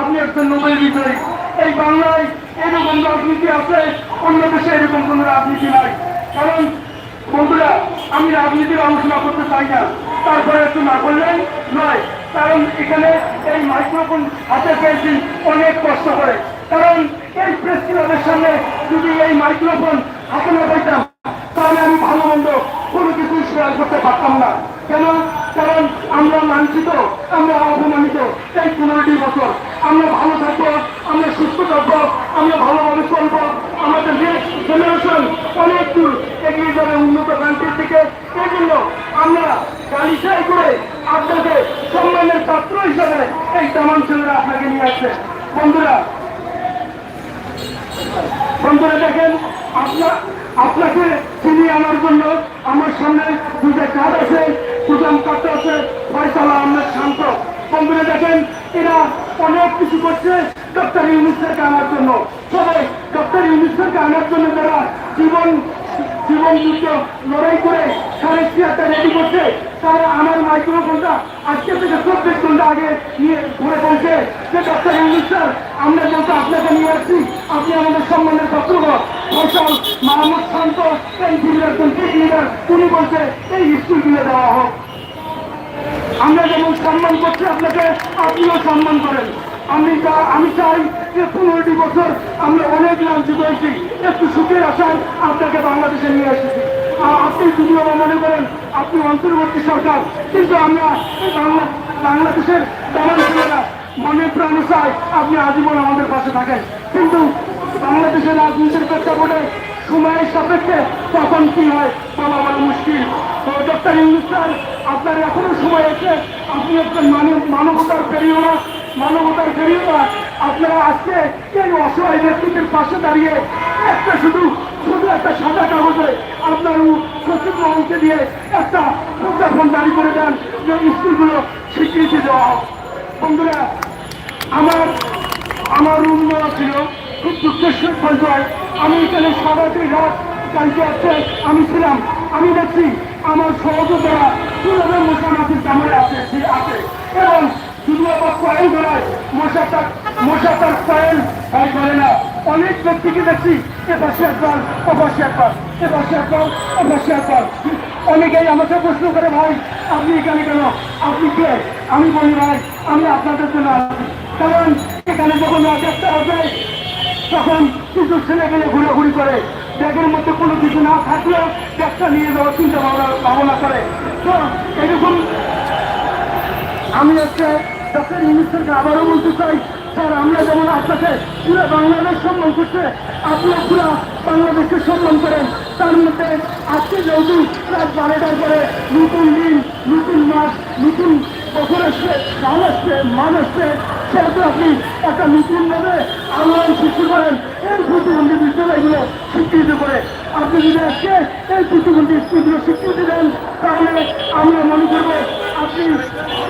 আপনি একজন নোবেল বিজয়ী। এই বাংলায় এরকম রাজনীতি আছে অন্য দেশে এরকম কোন রাজনীতি নাই। কারণ বন্ধুরা আমি রাজনীতির আলোচনা করতে চাই না। তারপরে একটু না করলেন নয়। কারণ এখানে এই মাইক্রোফোন হাতে পেয়েছি অনেক কষ্ট করে। কারণ এই প্রেস ক্লাবের সামনে যদি এই মাইক্রোফোন হাতে না পাইতাম তাহলে আমি ভালো মন্দ কোনো কিছু শেয়ার করতে পারতাম না কেন কারণ আমরা লাঞ্ছিত আমরা অপমানিত এই পনেরোটি বছর আমরা ভালো থাকব, আমরা সুস্থ থাকব, আমরা ভালোভাবে চলবো আমাদের নেক্সট জেনারেশন অনেক দূর এগিয়ে যাবে উন্নত কান্ট্রির দিকে এই জন্য আমরা গালিশাই করে আপনাকে সম্মানের পাত্র হিসাবে এই তামান ছেলেরা আপনাকে নিয়ে আসছে। বন্ধুরা বন্ধুরা দেখেন, আপনার, আপনাকে চিনিয়ে আনার জন্য আমার সামনে দুটো কার্ড আছে প্রথম কার্ডটা আছে। ফয়সালা আহমেদ শান্ত। বন্ধুরা দেখেন, এরা অনেক কিছু করছে ডক্টর ইউনিসেফকে আনার জন্য। সবাই ডক্টর ইউনিসেফকে আনার জন্য যারা জীবন জীবন যুদ্ধ লড়াই করে সাড়ে ছিয়াত্তর রেডি করছে, তারা আমার মাইক্রোফোনটা আজকে থেকে চব্বিশ ঘণ্টা আগে নিয়ে ঘুরে বলছে যে ডক্টর ইংলিশ স্যার, আমরা যেহেতু আপনাকে নিয়ে আসছি, আপনি আমাদের সম্মানের পত্রক ফসল মাহমুদ শান্ত এই জিবির একজন লিডার উনি বলছে, এই স্কুলগুলো দেওয়া হোক। আমরা যেমন সম্মান করছি আপনাকে, আপনিও সম্মান করেন। আমি আমি চাই যে পনেরোটি বছর আমরা অনেক লাঞ্ছিত হয়েছি। একটু সুখের আশায় আপনাকে বাংলাদেশে নিয়ে এসেছি। আপনি যদিও বা মনে করেন, আপনি অন্তর্বর্তী সরকার। কিন্তু আমরা বাংলা, বাংলাদেশের মনে প্রাণে চাই আপনি আজীবন আমাদের পাশে থাকেন। কিন্তু বাংলাদেশের রাজনীতির প্রেক্ষাপটে সময়ের সাপেক্ষে তখন কি হয়? বলা বড় মুশকিল। ডক্টর ইউনুস স্যার, আপনার এখনও সময় আছে? আপনি মানব, মানবতার পেরিও না মানবতার পেরিও না আপনারা আজকে এই অসহায় ব্যক্তিদের পাশে দাঁড়িয়ে একটা শুধু শুধু একটা সাদা কাগজে আপনার সচিব মহলকে দিয়ে একটা প্রজ্ঞাপন জারি করে দেন, যে স্কুলগুলো স্বীকৃতি দেওয়া হোক। বন্ধুরা, আমার আমার রুম ছিল। খুব দুঃখের হয়। আমি এখানে সারাটি রাত কালকে আছে আমি ছিলাম। আমি দেখছি আমার সহযোগীরা কীভাবে মশামাছির কামড়ে আছে আছে। এবং শুধু আবার কয়েল ধরায় মশা তার মশা তার কয়েল ভয় করে না। অনেক ব্যক্তিকে দেখছি, এ পাশে একবার, ও পাশে একবার, এ পাশে একবার, ও পাশে একবার। অনেকেই আমাকে প্রশ্ন করে, ভাই, আপনি এখানে কেন? আপনি কে? আমি বলি, ভাই, আমি আপনাদের জন্য আছি কারণ এখানে যখন একটা হবে তখন কিছু ছেলে পেলে ঘুরাঘুরি করে। ব্যাগের মধ্যে কোনো কিছু না থাকলেও ব্যাগটা নিয়ে যাওয়ার চিন্তা ভাবনা ভাবনা করে। তো এরকম আমি হচ্ছে ডক্টর ইউনিসেফকে আবারও বলতে চাই, স্যার, আমরা যেমন আপনাকে পুরো বাংলাদেশ সম্মান করছে, আপনিও পুরো বাংলাদেশকে সম্মান করেন। তার মধ্যে আজকে যেহেতু রাত বারোটার পরে নতুন দিন, নতুন মাস, নতুন বছর আসছে ধান আসছে, মান আসছে সেহেতু আপনি একটা নতুন ভাবে আলোড়ন সৃষ্টি করেন এই প্রতিবন্ধী বিদ্যালয়গুলো স্বীকৃতি করে আপনি যদি আজকে এই প্রতিবন্ধী স্কুলগুলো স্বীকৃতি দেন তাহলে আমরা মনে করব আপনি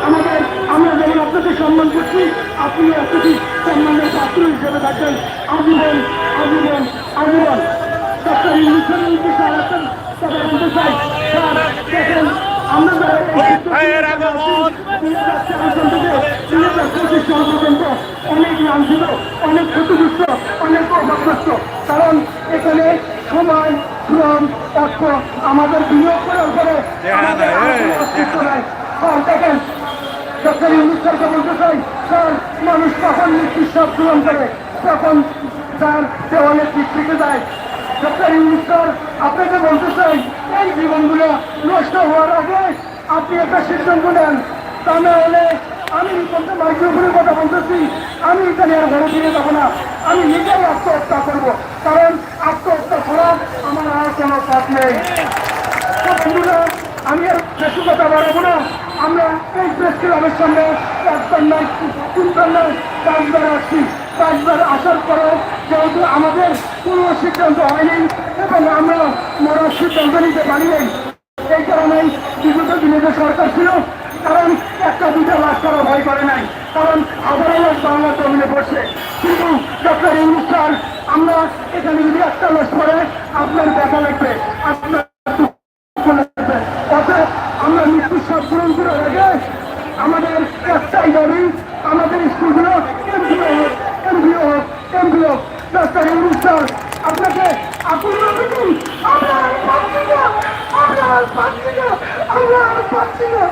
আমাদের আমরা যেমন আপনাকে সম্মান করছি আপনি একটি সম্মানের পাত্র হিসেবে থাকবেন আজীবন আজীবন আজীবন ডক্টর ইংলিশের স্যার আছেন তাদের বলতে চাই দেখেন আমরা যারা চার সাল অনেক লাঞ্ছিত অনেক ক্ষতিগ্রস্ত অনেক অভাবগ্রস্ত কারণ এখানে সময় শ্রম অর্থ আমাদের বিনিয়োগ করার পরে দেখেন ডক্টর ইউনুস বলতে চাই স্যার মানুষ তখন সব পূরণ করে তখন স্যার দেওয়ালে পিছিয়ে যায় ডক্টর ইউনুস আপনাকে বলতে চাই এই জীবনগুলো নষ্ট হওয়ার আগে আপনি একটা সিদ্ধান্ত নেন। তা না হলে আমি বলতে মাইক্রোফোনের কথা বলতেছি। আমি এখানে আর ঘরে ফিরে যাব না। আমি নিজেই আত্মহত্যা করব। কারণ আত্মহত্যা ছাড়া আমার আর কোনো পথ নেই। আমি আর বেশি কথা বাড়াবো না। আমরা এই প্রেস ক্লাবের সামনে একবার নয় তিনবার নয় পাঁচবার আসছি। পাঁচবার আসার পরেও যেহেতু আমাদের কোনো সিদ্ধান্ত হয়নি এবং আমরা মরার সিদ্ধান্ত নিতে পারিনি, এই কারণেই বিগত দিনে যে সরকার ছিল ভয় করে নাই। কারণ হাজারো বাংলা জমিনে পড়ছে। কিন্তু ডক্টর ইউনুস স্যার, আমরা এখানে যদি একটা লাশ পড়ে, আপনার ব্যথা লাগবে, আপনার আমরা আমাদের স্কুলগুলো ডক্টর আপনাকে পাচ্ছি না, আমরা পাচ্ছি না